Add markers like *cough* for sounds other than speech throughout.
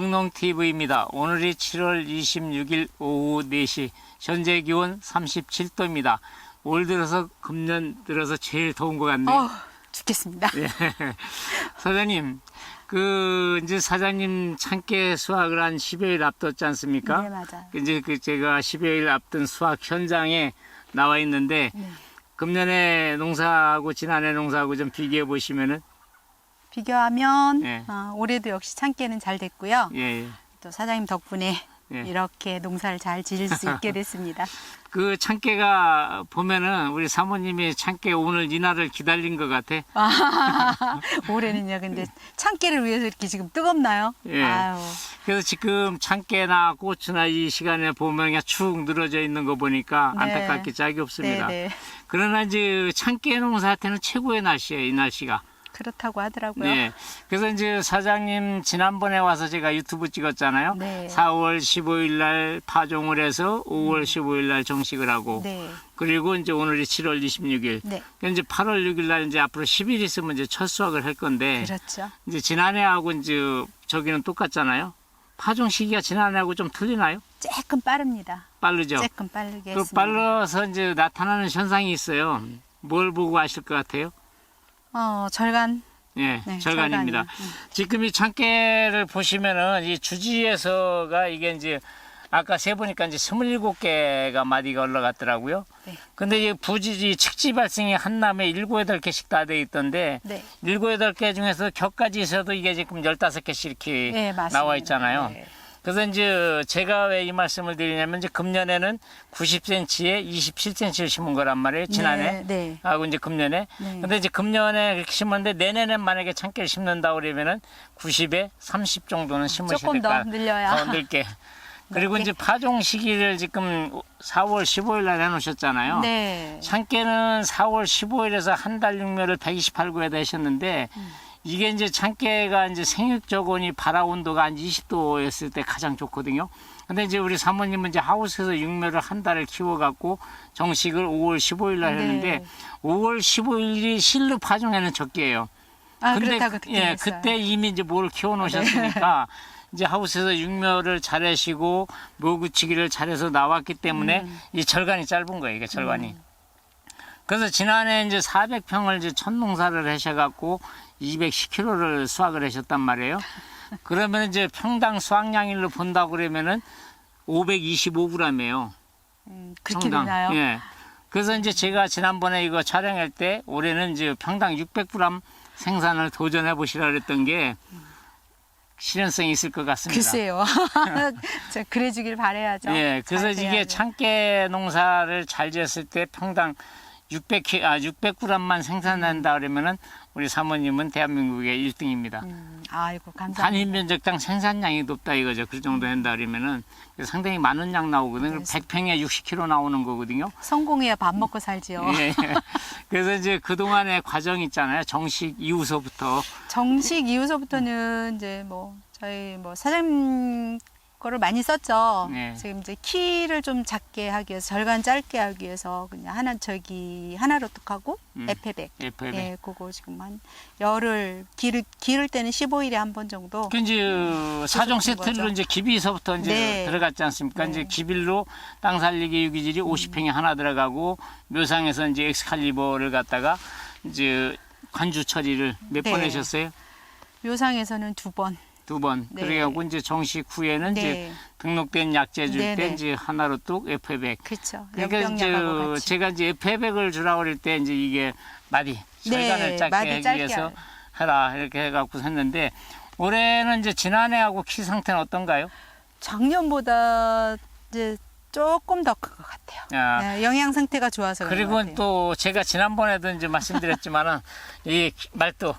흥농TV입니다. 오늘이 7월 26일 오후 4시, 현재 기온 37도입니다. 올 들어서 금년 들어서 제일 더운 것 같네요. 어, 죽겠습니다. 예. *laughs* 사장님, 그, 이제 사장님 참깨 수확을 한 10여일 앞뒀지 않습니까? 네, 맞아요. 이제 그 제가 10여일 앞둔 수확 현장에 나와 있는데, 네. 금년에 농사하고 지난해 농사하고 좀 비교해 보시면은, 비교하면 예. 어, 올해도 역시 참깨는 잘 됐고요. 예, 예. 또 사장님 덕분에 예. 이렇게 농사를 잘 지을 수 있게 됐습니다. *laughs* 그 참깨가 보면은 우리 사모님이 참깨 오늘 이날을 기다린 것 같아. 아, *laughs* 올해는요. 근데 참깨를 위해서 이렇게 지금 뜨겁나요? 예. 아유, 그래서 지금 참깨나 고추나 이 시간에 보면 그냥 축 늘어져 있는 거 보니까 네. 안타깝게 짝이 없습니다. 네네. 그러나 이제 참깨 농사한테는 최고의 날씨예요, 이 날씨가. 그렇다고 하더라고요. 네. 그래서 이제 사장님 지난번에 와서 제가 유튜브 찍었잖아요. 네. 4월 15일 날 파종을 해서 5월 15일 날 정식을 하고 네. 그리고 이제 오늘이 7월 26일. 네. 이제 8월 6일 날 이제 앞으로 10일 있으면 이제 첫 수확을 할 건데 그렇죠. 이제 지난해하고 이제 저기는 똑같잖아요. 파종 시기가 지난해하고 좀 틀리나요? 조금 빠릅니다. 빠르죠. 조금 빠르게 그 했습니다. 빨라서 이제 나타나는 현상이 있어요. 뭘 보고 아실 것 같아요? 어, 절간. 예, 네, 절간입니다. 절간이요. 음. 지금 이 참깨를 보시면은 이 주지에서가 이게 이제 아까 세 보니까 이제 27개가 마디가 올라갔더라고요. 네. 근데 이 부지지 측지 발생이 한 남에 7, 8개씩 다 돼 있던데 네. 7, 8개 중에서 격까지 있어도 이게 지금 15개씩 이렇게 네. 나와 있잖아요. 네. 그래서 이제 제가 왜 이 말씀을 드리냐면 이제 금년에는 90cm에 27cm를 심은 거란 말이에요. 지난해. 네. 네. 하고 이제 금년에. 네. 근데 이제 금년에 그렇게 심었는데 내년에 만약에 참깨를 심는다 그러면은 90에 30 정도는 심으셔야 조금 더 될까? 늘려야. 더 늘게. *laughs* 그리고 넓게. 이제 파종 시기를 지금 4월 15일 날 해놓으셨잖아요. 네. 참깨는 4월 15일에서 한 달 육묘를 128구에다 하셨는데 음. 이게 이제 참깨가 이제 생육저온이 발화 온도가 한 20도였을 때 가장 좋거든요. 근데 이제 우리 사모님은 이제 하우스에서 육묘를 한 달을 키워갖고 정식을 5월 15일 날 네. 했는데 5월 15일이 실로 파종에는 적게예요. 아, 근데 그렇다고 그- 듣긴 예, 했어요. 그때 이미 이제 뭘 키워 놓으셨으니까 *laughs* 이제 하우스에서 육묘를 잘하시고 묘구치기를 잘해서 나왔기 때문에 음. 이 절간이 짧은 거예요, 이게 절간이. 그래서 지난해 이제 400평을 이제 첫 농사를 하셔갖고 210kg를 수확을 하셨단 말이에요. 그러면 이제 평당 수확량일로 본다 고 그러면은 525g이에요. 음, 그렇게 되나요? 예. 그래서 이제 제가 지난번에 이거 촬영할 때 올해는 이제 평당 600g 생산을 도전해 보시라 그랬던 게 실현성이 있을 것 같습니다. 글쎄요. *laughs* 저 그래주길 바래야죠. 예, 그래서 잘 이게 돼야죠. 참깨 농사를 잘 지었을 때 평당 600, 아, 600g만 생산한다 그러면은 우리 사모님은 대한민국의 1등입니다. 음, 아이고 감사합니다. 단위 면적당 생산량이 높다 이거죠. 그 정도 한다 그러면은 상당히 많은 양 나오거든요. 그래서- 100평에 60kg 나오는 거거든요. 성공해야 밥 먹고 살지요. 예. 예. *laughs* 그래서 이제 그동안의 과정 있잖아요. 정식 이후서부터. 정식 이후서부터는 이제 뭐 저희 뭐 사장님 거를 많이 썼죠. 네. 지금 이제 키를 좀 작게 하기 위해서 절간 짧게 하기 위해서 그냥 하나 저기 하나로 뚝하고 음. 에페백. FM에. 예, 그거 지금 한 열을 기를 기를 때는 15일에 한 번 정도. 그 이제 사종 세트로. 이제 기비서부터 이제 네. 들어갔지 않습니까? 네. 이제 기빌로 땅 살리기 유기질이 50평에 하나 들어가고 묘상에서 이제 엑스칼리버를 갖다가 이제 관주 처리를 몇번 네. 하셨어요? 묘상에서는 두 번. 두 번. 네. 그래갖고 이제 정식 후에는 이제 네. 등록된 약재 줄 네, 때 네. 이제 하나로 뚝 F100. 그렇죠. 그러니까 연병약하고 이제 같이. 제가 이제 F100을 주라고 그럴 때 이제 이게 마디 절간을 짧게 네, 마디 하기 짧게 위해서 할- 해라 이렇게 해갖고 했는데 올해는 이제 지난해하고 키 상태는 어떤가요? 작년보다 이제 조금 더 큰 것 같아요. 아, 네, 영양 상태가 좋아서 그런 것 그리고 같아요. 또 제가 지난번에도 이제 말씀드렸지만은 *laughs* 이 말도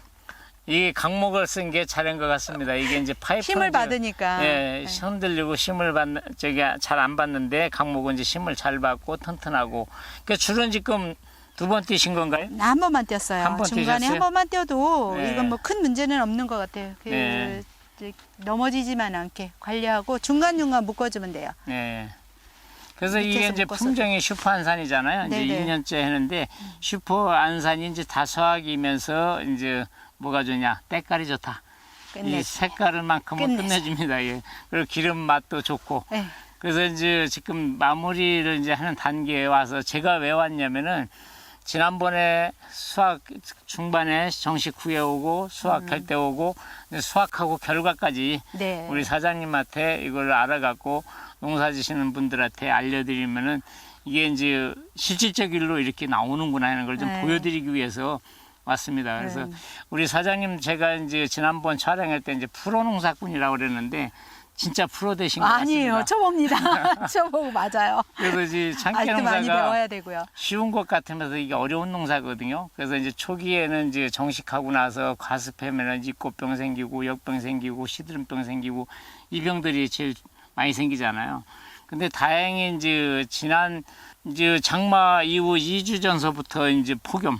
이 강목을 쓴 게 잘한 것 같습니다. 이게 이제 파이프 힘을 받으니까 예, 네. 흔들리고 힘을 받는 저기 잘 안 받는데 강목은 이제 힘을 잘 받고 튼튼하고. 그 줄은 지금 두 번 뛰신 건가요? 한 번만 뛰었어요. 한번 중간에 뛰셨어요? 한 번만 뛰어도 네. 이건 뭐 큰 문제는 없는 것 같아요. 그 네. 넘어지지만 않게 관리하고 중간 중간 묶어주면 돼요. 예. 그래서 이게 이제 묶어서 품종이 슈퍼 안산이잖아요. 이제 네네. 2년째 했는데 슈퍼 안산이 이제 다수학이면서 이제 뭐가 좋냐? 때깔이 좋다. 이 끝내죠. 색깔만큼은 끝내죠. 끝내줍니다. 예. 그리고 기름 맛도 좋고. 네. 그래서 이제 지금 마무리를 이제 하는 단계에 와서 제가 왜 왔냐면은 지난번에 수학 중반에 정식 후에 오고 수학할 때 오고 수학하고 결과까지 네. 우리 사장님한테 이걸 알아갖고 농사 지시는 분들한테 알려드리면은 이게 이제 실질적 일로 이렇게 나오는구나 하는 걸좀 네. 보여드리기 위해서 왔습니다. 그래서 네. 우리 사장님 제가 이제 지난번 촬영할 때 이제 프로 농사꾼이라고 그랬는데 진짜 프로 되신 것 아니에요. 같습니다. 초보입니다. 초보 맞아요. 그래서 이제 참깨 농사가. 쉬운 것 같으면서 이게 어려운 농사거든요. 그래서 이제 초기에는 이제 정식하고 나서 과습하면은 이꽃병 생기고 역병 생기고 시드름병 생기고 이 병들이 제일 많이 생기잖아요. 근데 다행히 이제 지난 이제 장마 이후 2주 전서부터 이제 폭염,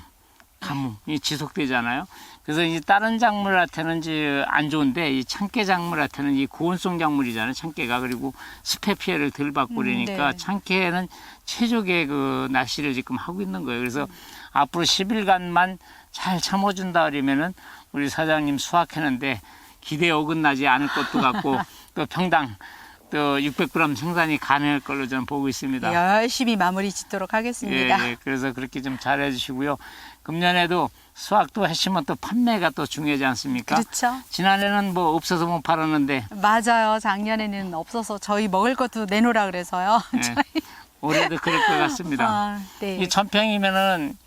가뭄이 지속되잖아요. 그래서 이제 다른 작물한테는 이제 안 좋은데 이 참깨 작물한테는 이 고온성 작물이잖아요. 참깨가 그리고 습해 피해를 덜 받고 음, 그러니까 네. 참깨는 최적의 그 날씨를 지금 하고 있는 거예요. 그래서 앞으로 10일간만 잘 참아준다 그러면은 우리 사장님 수확했는데 기대에 어긋나지 않을 것도 같고 또 *laughs* 평당 또 600g 생산이 가능할 걸로 저는 보고 있습니다. 열심히 마무리 짓도록 하겠습니다. 예, 예. 그래서 그렇게 좀 잘해 주시고요. 금년에도 수확도 하시면 또 판매가 또 중요하지 않습니까? 그렇죠. 지난해는 뭐 없어서 못 팔았는데 맞아요. 작년에는 없어서 저희 먹을 것도 내놓으라 그래서요. 예, *laughs* 올해도 그럴 것 같습니다. 아, 네. 이 천평이면은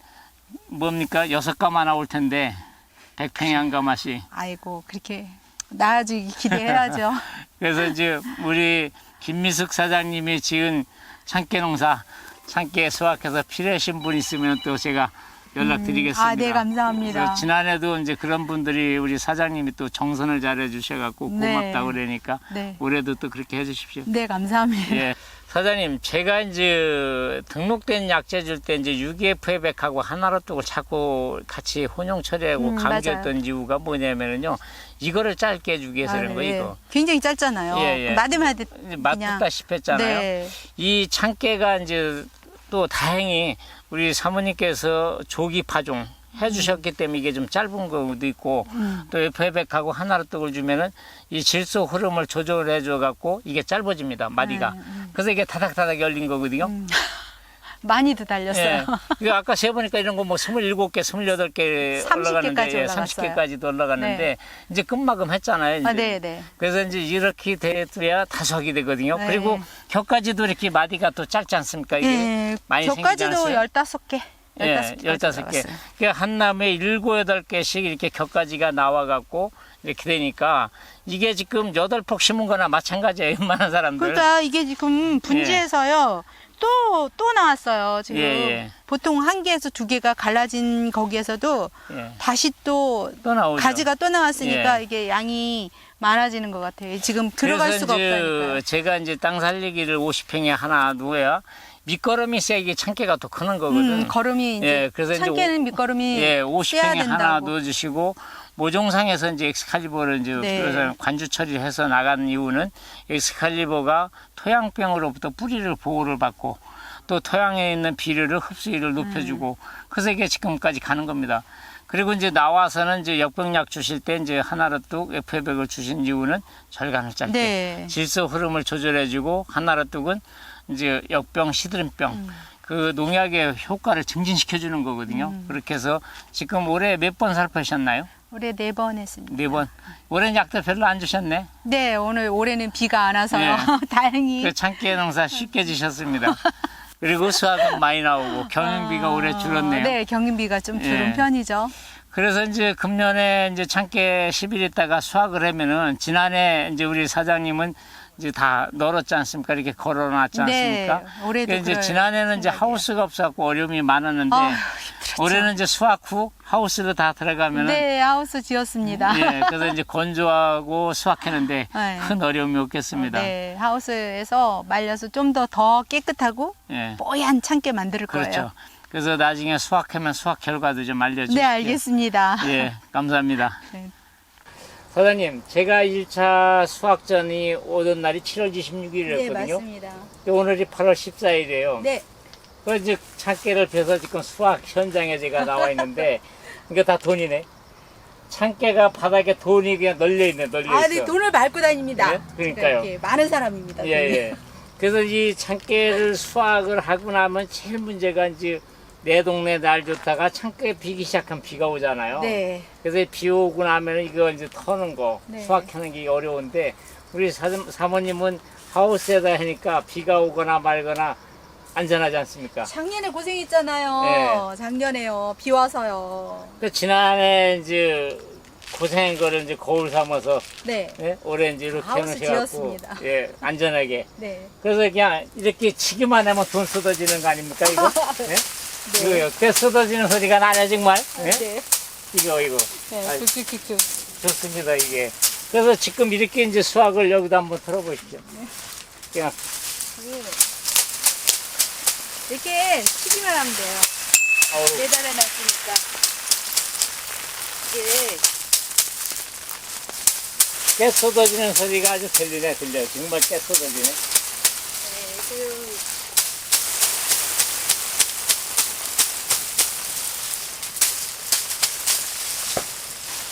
뭡니까 여섯 가마 나올 텐데 백평이 한 가마씩. 아이고 그렇게 나아지기 기대해야죠. *laughs* 그래서 이제 우리 김미숙 사장님이 지은 참깨 농사 참깨 수확해서 필요하신 분 있으면 또 제가 연락드리겠습니다. 아, 네, 감사합니다. 그래서 지난해도 이제 그런 분들이 우리 사장님이 또 정선을 잘해 주셔갖고 네. 고맙다고 그러니까 네. 올해도 또 그렇게 해주십시오. 네, 감사합니다. 예. 사장님, 제가 이제 등록된 약재 줄 때 이제 유기F백하고 하나로톡을 자꾸 같이 혼용 처리하고 음, 강조했던 이유가 뭐냐면은요, 이거를 짧게 해주기 위해서 그런 아, 거예요, 네. 이거. 굉장히 짧잖아요. 예, 예. 마디마디 이제 맞붙다시피 했잖아요. 네. 이 참깨가 이제 또 다행히 우리 사모님께서 조기 파종 해주셨기 때문에 이게 좀 짧은 것도 있고 음. 또 F백하고 하나로 떡을 주면은 이 질소 흐름을 조절해 줘 갖고 이게 짧아집니다 마디가 음, 그래서 이게 다닥다닥 열린 거거든요. 많이도 달렸어요. 예. 아까 세보니까 이런 거 뭐 27개, 28개 30 올라가는데 개까지 예, 올라갔어요. 30개까지도 올라갔는데 이제 끝마금 했잖아요. 이제. 아, 네, 네. 그래서 이제 이렇게 돼야 다섯이 되거든요. 네. 그리고 격까지도 이렇게 마디가 또 짧지 않습니까? 이게 예, 많이 생기지 않았어요? 15개. 예, 15개. 15개. 그한 나무에 일곱 여덟 개씩 이렇게 격가지가 나와갖고 이렇게 되니까 이게 지금 여덟 폭 심은 거나 마찬가지예요, *laughs* 웬만한 사람들. 그러니까 이게 지금 분지에서요. 또, 또 나왔어요. 지금 예, 예. 보통 한 개에서 두 개가 갈라진 거기에서도 예. 다시 또 또 나오죠. 가지가 또 나왔으니까 예. 이게 양이 많아지는 것 같아요. 지금 들어갈 그래서 수가 이제 없다니까요. 제가 이제 땅 살리기를 50평에 하나 누어야 밑거름이 세게 참깨가 더 크는 거거든. 음, 걸음이 이제 예, 그래서 이제 참깨는 오- 밑거름이 예, 떼야 50평에 하나. 넣어주시고 모종상에서 이제 엑스칼리버를 이제 네. 그래서 관주 처리해서 나가는 이유는 엑스칼리버가 토양병으로부터 뿌리를 보호를 받고 또 토양에 있는 비료를 흡수율을 높여주고 음. 그래서 이게 지금까지 가는 겁니다. 그리고 이제 나와서는 이제 역병약 주실 때 이제 하나로 뚝 F백을 주신 이유는 절간을 짧게 네. 질소 흐름을 조절해주고 하나로 뚝은 이제 역병, 시드름병 음. 그 농약의 효과를 증진시켜 주는 거거든요. 음. 그렇게 해서 지금 올해 몇 번 살포하셨나요? 올해 네 번 했습니다. 네 번. 올해는 약도 별로 안 주셨네. 네, 오늘 올해는 비가 안 와서요. 네. *laughs* 다행히. 그 참깨 농사 쉽게 지셨습니다. 그리고 수확은 많이 나오고 경영비가 올해 줄었네요. 네, 경인비가 좀 줄은 예. 편이죠. 그래서 이제 금년에 이제 참깨 10일 있다가 수확을 하면은 지난해 이제 우리 사장님은 이제 다 널었지 않습니까? 이렇게 걸어놨지 네, 않습니까? 올해도 그러니까 이제 그럴 지난해는 이제 생각이에요. 하우스가 없어갖고 어려움이 많았는데 아휴, 힘들었죠. 올해는 이제 수확 후 하우스로 다 들어가면은 네, 하우스 지었습니다. 예, 그래서 이제 건조하고 수확했는데 *laughs* 네. 큰 어려움이 없겠습니다. 네, 하우스에서 말려서 좀 더 더 깨끗하고 예, 뽀얀 참깨 만들 그렇죠. 거예요. 그래서 나중에 수확하면 수확 결과도 좀 알려주십시오. 네, 알겠습니다. 예, 감사합니다. 네. 사장님, 제가 1차 수확전이 오던 날이 7월 26일이었거든요. 네, 맞습니다. 오늘이 8월 14일이에요. 네, 그 이제 참깨를 펴서 지금 수확 현장에 제가 나와 있는데 *laughs* 이게 다 돈이네. 창깨가 바닥에 돈이 그냥 널려 있네, 널려 있어. 아, 네, 돈을 밟고 다닙니다. 예? 그러니까요. 이렇게 많은 사람입니다. 예, 돈이. 예. 그래서 이 창깨를 수확을 하고 나면 제일 문제가 이제 내 동네 날 좋다가 창깨 비기 시작하면 비가 오잖아요. 네. 그래서 이비 오고 나면 이거 이제 터는 거, 네. 수확하는 게 어려운데 우리 사, 사모님은 하우스에다 하니까 비가 오거나 말거나 안전하지 않습니까? 작년에 고생했잖아요. 예. 작년에요. 비 와서요. 그 지난해 이제 고생한 거를 이제 거울 삼아서 네. 예? 올해 이제 이렇게 해놓으셔갖고. 예 안전하게 네. 그래서 그냥 이렇게 치기만 하면 돈 쏟아지는 거 아닙니까 이거? 예? *laughs* 이거 꽤 쏟아지는 소리가 나냐 정말? 예? 네. 이거 이거 네. 아이. 좋습니다 이게. 그래서 지금 이렇게 이제 수학을 여기다 한번 들어보십시오. 그냥 이렇게 치기만 하면 돼요. 어우, 매달아 놨으니까. 이게 깨 쏟아지는 소리가 아주 들리네 들려. 정말 깨 쏟아지네. 네, 그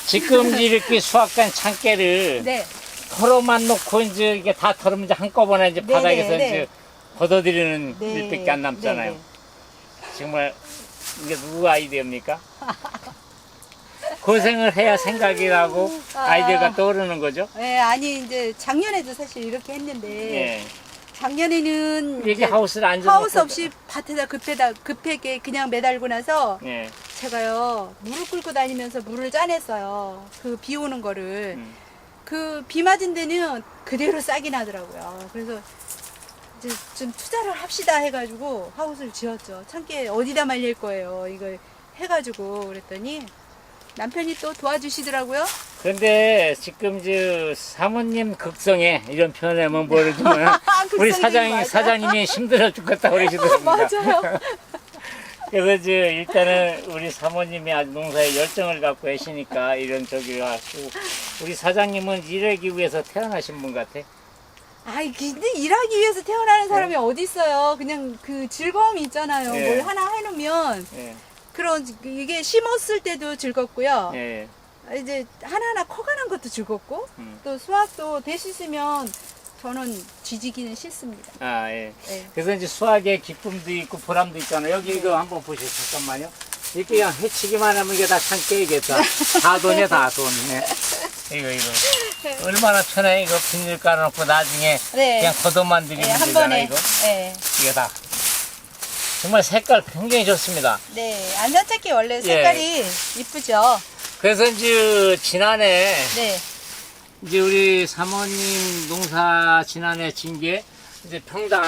지금 이렇게 수확한 창깨를 *laughs* 네. 털어만 놓고 이제 이게 다 털으면 이제 한꺼번에 이제 네, 바닥에서 네, 네. 이제 걷어들이는 네. 일밖에 안 남잖아요. 네, 정말 이게 누구 아이디어입니까? 고생을 해야 생각이 나고 아. 아이디어가 떠오르는 거죠. 네, 아니 이제 작년에도 사실 이렇게 했는데 예. 작년에는 이게 이제 하우스를 앉아 하우스 없이 밭에다 급해다 급하게 그냥 매달고 나서 예. 제가요 물을 끓고 다니면서 물을 짜냈어요. 그 비 오는 거를 음. 그비 맞은 데는 그대로 싹이 나더라고요. 그래서 이제 좀 투자를 합시다 해가지고 하우스를 지었죠. 참깨 어디다 말릴 거예요. 이걸 해가지고 그랬더니 남편이 또 도와주시더라고요. 그런데 지금 저 사모님 극성에 이런 표현하면 모르지만 *laughs* 우리 극성이 사장님 맞아요. 사장님이 힘들어 죽겠다 그러시더라고요. *laughs* 맞아요. 그래서 저 일단은 우리 사모님이 아주 농사에 열정을 갖고 계시니까 이런 저기를 하시고 우리 사장님은 일하기 위해서 태어나신 분 같아. 아이 근데 일하기 위해서 태어나는 사람이 어디 있어요? 그냥 그 즐거움이 있잖아요. 네. 뭘 하나 해놓으면 예, 그런 이게 심었을 때도 즐겁고요. 예, 이제 하나하나 커가는 것도 즐겁고 음. 또 수학도 될수 있으면 저는 지지기는 싫습니다. 아 예. 네. 그래서 이제 수학의 기쁨도 있고 보람도 있잖아요. 여기 이거 한번 보세요. 잠깐만요. 이렇게 그냥 해치기만 하면 이게 다 참 깨이겠다. 다 돈이야, 다 돈. 네. 이거, 이거. *laughs* 얼마나 편해. 이거 비닐 깔아놓고 나중에 네. 그냥 걷어만 들이면 네, 한 되잖아, 번에. 이거. 네. 이게 다. 정말 색깔 굉장히 좋습니다. 네. 안산차기 원래 색깔이 이쁘죠? 그래서 이제 지난해 네. 이제 우리 사모님 농사 지난해 진게 이제 평당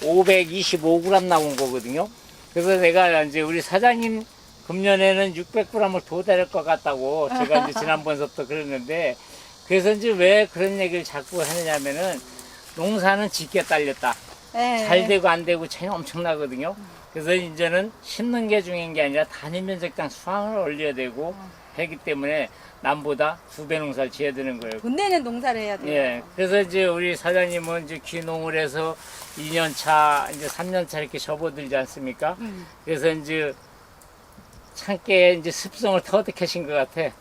525g 나온 거거든요. 그래서 내가 이제 우리 사장님 금년에는 600g을 더될것 같다고 제가 이제 *laughs* 지난번부터 그랬는데 그래서 이제 왜 그런 얘기를 자꾸 하느냐면은 농사는 짓게 딸렸다. 네. 잘 되고 안 되고 차이 엄청나거든요. 그래서 이제는 심는 게 중요한 게 아니라 단위 면적당 수확을 올려야 되고 하기 때문에 남보다 두 배 농사를 지어야 되는 거예요. 돈 내는 농사를 해야 돼요. 예. 그래서 이제 우리 사장님은 이제 귀농을 해서 2년 차, 이제 3년 차 이렇게 접어들지 않습니까? 음. 그래서 이제 참깨 이제 습성을 터득하신 것 같아.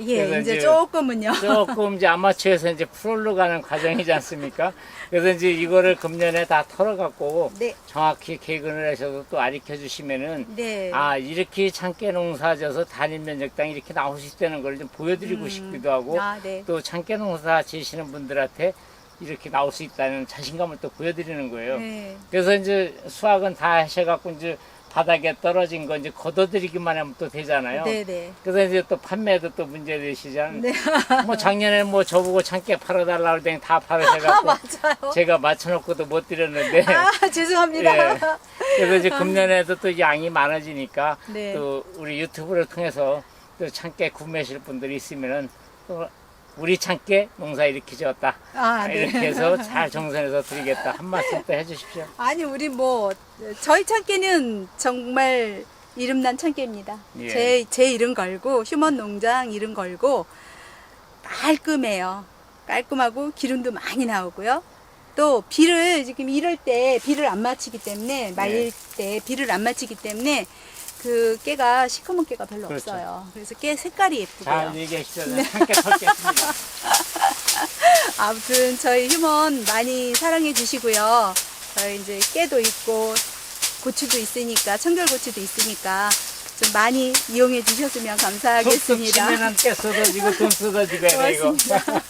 예, 이제 이제 조금은요. *laughs* 조금 이제 아마추어에서 이제 프로로 가는 과정이지 않습니까? 그래서 이제 이거를 금년에 다 털어갖고 네. 정확히 개근을 하셔서 또 아리켜 주시면은 네. 아 이렇게 참깨 농사 져서 단일 면적당 이렇게 나올 수 있다는 걸 좀 보여드리고 음. 싶기도 하고 아, 네. 또 참깨 농사 지시는 분들한테 이렇게 나올 수 있다는 자신감을 또 보여드리는 거예요. 네. 그래서 이제 수확은 다 하셔갖고 이제 바닥에 떨어진 거 이제 걷어들이기만 하면 또 되잖아요. 네, 네. 그래서 이제 또 판매도 또 문제 되시잖아요. 네. *laughs* 뭐 작년에 뭐 저보고 참깨 팔아달라 고 그랬더니 다 아, 팔으셔갖고 *laughs* 맞아요. 제가 맞춰놓고도 못 드렸는데 아, *laughs* 죄송합니다. 예. 그래서 이제 금년에도 또 양이 많아지니까 네. 또 우리 유튜브를 통해서 또 참깨 구매하실 분들이 있으면은 또 우리 참깨 농사 이렇게 지었다 아, 네. 이렇게 해서 *laughs* 잘 정선해서 드리겠다 한 말씀 또 해주십시오. 아니 우리 뭐 저희 참깨는 정말 이름난 참깨입니다. 예. 제, 제 이름 걸고 휴먼 농장 이름 걸고 깔끔해요. 깔끔하고 기름도 많이 나오고요. 또 비를 지금 이럴 때 비를 안 맞히기 때문에 말릴 때 비를 안 맞히기 때문에 그 깨가 시커먼 깨가 별로 그렇죠. 없어요. 그래서 깨 색깔이 예쁘고요. 잘 얘기하시죠. 함께 털겠습니다. *laughs* 아무튼 저희 휴먼 많이 사랑해 주시고요. 저희 이제 깨도 있고 고추도 있으니까 청결고추도 있으니까 좀 많이 이용해 주셨으면 툭툭 감사하겠습니다. 깨 쏟아지고 돈 쏟아지고 해야 이거. 고맙습니다. *laughs*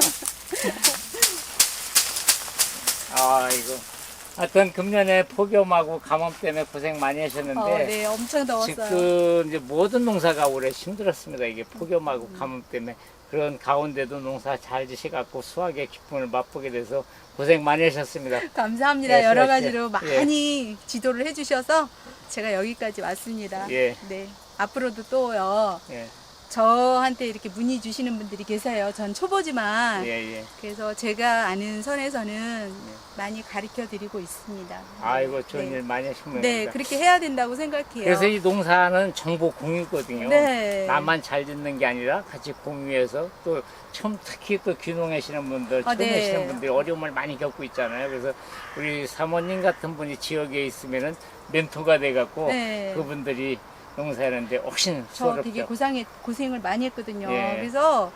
아 이거. 하여튼 금년에 폭염하고 가뭄 때문에 고생 많이 하셨는데 어, 네, 엄청 더웠어요. 지금 이제 모든 농사가 올해 힘들었습니다. 이게 폭염하고 가뭄 때문에 그런 가운데도 농사 잘 지셔갖고 수확의 기쁨을 맛보게 돼서 고생 많이 하셨습니다. 감사합니다. 예, 여러 수고하세요. 가지로 예. 많이 지도를 해주셔서 제가 여기까지 왔습니다. 예. 네. 앞으로도 또요. 예, 저한테 이렇게 문의 주시는 분들이 계세요. 전 초보지만 예, 예. 그래서 제가 아는 선에서는 많이 가르쳐 드리고 있습니다. 아이고 좋은 네. 일 많이 하신 겁니다. 네, 그렇게 해야 된다고 생각해요. 그래서 이 농사는 정보 공유거든요. 네. 나만 잘 짓는 게 아니라 같이 공유해서 또 처음 특히 또 귀농하시는 분들, 아, 처음 네. 하시는 분들이 어려움을 많이 겪고 있잖아요. 그래서 우리 사모님 같은 분이 지역에 있으면은 멘토가 돼갖고 네. 그분들이 농사하는데 훨씬 저. 되게 고생해, 고생을 많이 했거든요. 예. 그래서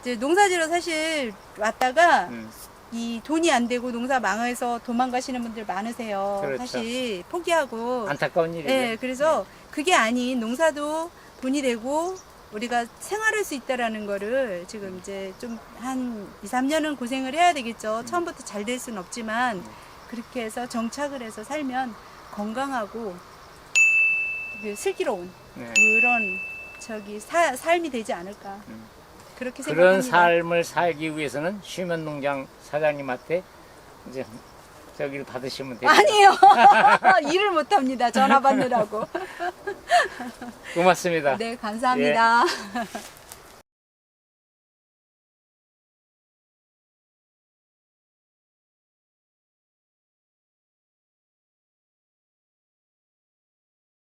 이제 농사지러 사실 왔다가 음, 이 돈이 안 되고 농사 망해서 도망가시는 분들 많으세요. 그렇죠. 사실 포기하고. 안타까운 일이죠. 네, 그래서 그게 아닌 농사도 돈이 되고 우리가 생활할 수 있다라는 거를 지금 이제 좀 한 2, 3년은 고생을 해야 되겠죠. 음. 처음부터 잘 될 수는 없지만 그렇게 해서 정착을 해서 살면 건강하고 그 슬기로운 네. 그런 저기 사- 삶이 되지 않을까. 음. 그렇게 그런 생각합니다. 삶을 살기 위해서는 쉬면 농장 사장님한테 이제 저기를 받으시면 됩니다. 아니요. *laughs* *laughs* 일을 못 합니다. 전화 받느라고. 고맙습니다. 네, 감사합니다. *laughs*